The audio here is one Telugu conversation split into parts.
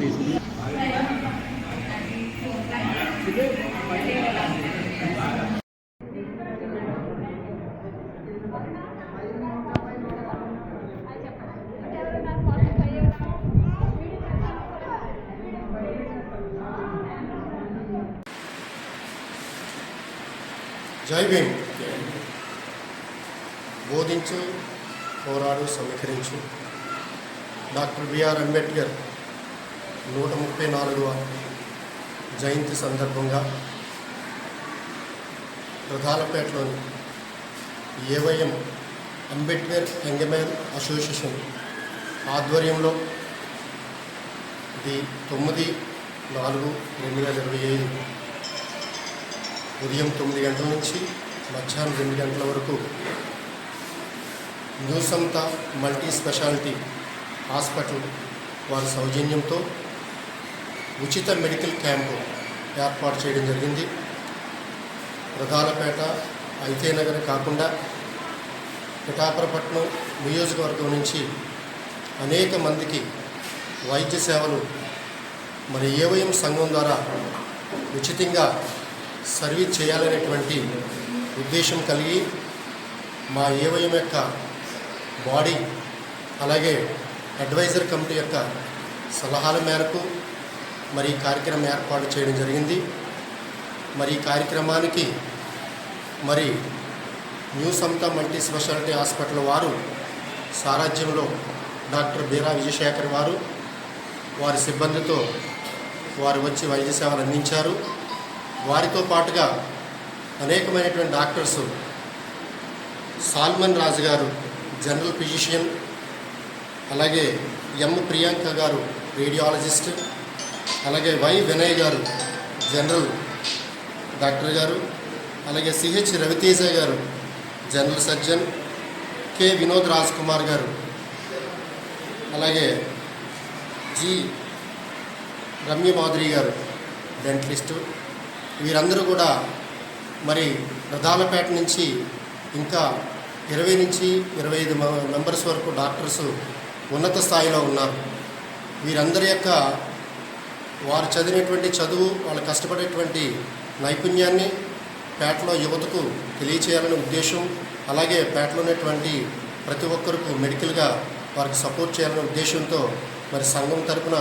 जय भीम। बोध समीकु डाक्टर बी आर् अंबेडर నూట ముప్పై నాలుగవ జయంతి సందర్భంగా ప్రధానపేటలోని ఏవైఎం అంబేద్కర్ యంగమెన్ అసోసియేషన్ ఆధ్వర్యంలో ఇది తొమ్మిది నాలుగు రెండు వేల ఇరవై ఐదు ఉదయం తొమ్మిది గంటల నుంచి మధ్యాహ్నం రెండు గంటల వరకు న్యూసంత మల్టీ స్పెషాలిటీ హాస్పిటల్ వారి సౌజన్యంతో ఉచిత మెడికల్ క్యాంపు ఏర్పాటు చేయడం జరిగింది. ప్రధానపేట నగర్ కాకుండా పిఠాపురపట్నం నియోజకవర్గం నుంచి అనేక మందికి వైద్య సేవలు మరి ఏవైఎం సంఘం ద్వారా ఉచితంగా సర్వీస్ చేయాలనేటువంటి ఉద్దేశం కలిగి మా ఏవయం యొక్క బాడీ అలాగే అడ్వైజర్ కమిటీ యొక్క సలహాల మేరకు మరి ఈ కార్యక్రమం ఏర్పాటు చేయడం జరిగింది. మరి ఈ కార్యక్రమానికి మరి new Samata multi specialty hospital వారు సారాజ్యంలో డాక్టర్ బీరా విజయశేఖర్ వారు వారి సిబ్బందితో వారు వచ్చి వైద్య సేవలు అందించారు. వారితో పాటుగా అనేకమైనటువంటి డాక్టర్స్ సాల్మన్ రాజు గారు జనరల్ ఫిజిషియన్ అలాగే ఎం ప్రియాంక గారు రేడియాలజిస్ట్ అలాగే వై వినయ్ గారు జనరల్ డాక్టర్ గారు అలాగే సిహెచ్ రవితేజ గారు general surgeon K Vinod Raj Kumar గారు అలాగే జి రమ్య మాధురి గారు డెంటలిస్టు వీరందరూ కూడా మరి ప్రధానపేట నుంచి ఇంకా ఇరవై నుంచి ఇరవై ఐదు మెంబర్స్ వరకు డాక్టర్స్ ఉన్నత స్థాయిలో ఉన్నారు. వీరందరి యొక్క వారు చదివినటువంటి చదువు వాళ్ళు కష్టపడేటువంటి నైపుణ్యాన్ని పేటలో యువతకు తెలియచేయాలనే ఉద్దేశం అలాగే పేటలో ఉన్నటువంటి ప్రతి ఒక్కరికి మెడికల్గా వారికి సపోర్ట్ చేయాలనే ఉద్దేశంతో మరి సంఘం తరపున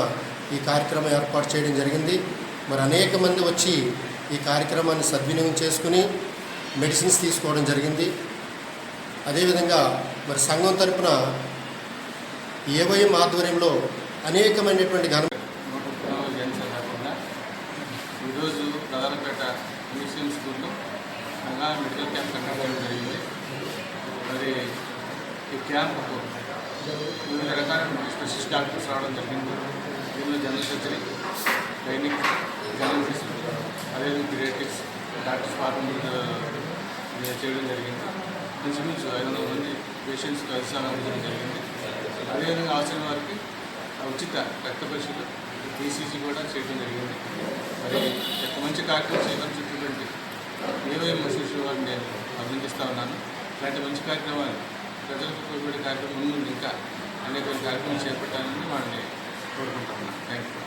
ఈ కార్యక్రమం ఏర్పాటు చేయడం జరిగింది. మరి అనేక మంది వచ్చి ఈ కార్యక్రమాన్ని సద్వినియోగం చేసుకుని మెడిసిన్స్ తీసుకోవడం జరిగింది. అదేవిధంగా మరి సంఘం తరపున ఏవైఎం ఆధ్వర్యంలో అనేకమైనటువంటి ఘన నూట ముప్పై నాలుగు జయంతి సందర్భంగా ఈరోజు ప్రధానపేట మ్యూజియం స్కూల్లో అలా మెడికల్ క్యాంప్ కండక్ట్ చేయడం జరిగింది. మరి ఈ క్యాంపుకు వివిధ రకాల స్పెషలిస్ట్ డాక్టర్స్ రావడం జరిగింది. దీనిలో general surgery gynaec general physician అదేవిధంగా పీడియాట్రిక్స్ డాక్టర్స్ ఫార్మల్ చేయడం జరిగింది. ఇంచుమించు ఐదు వందల మంది పేషెంట్స్కి వైద్య అందించడం జరిగింది. అదేవిధంగా అవసరం వారికి ఉచిత రక్త పరీక్షలు డీసీసీ కూడా చేయడం జరిగింది. మరి మంచి కార్యక్రమం స్వీకరించినటువంటి ఏవైఎం అసోసియేషన్ వారిని నేను అభినందిస్తూ ఉన్నాను. ఇలాంటి మంచి కార్యక్రమాలు ప్రజలకు ఉపయోగపడే కార్యక్రమం ముందు ఇంకా అనేక కార్యక్రమాలు చేపట్టాలని వాళ్ళని కోరుకుంటున్నాను థ్యాంక్ యూ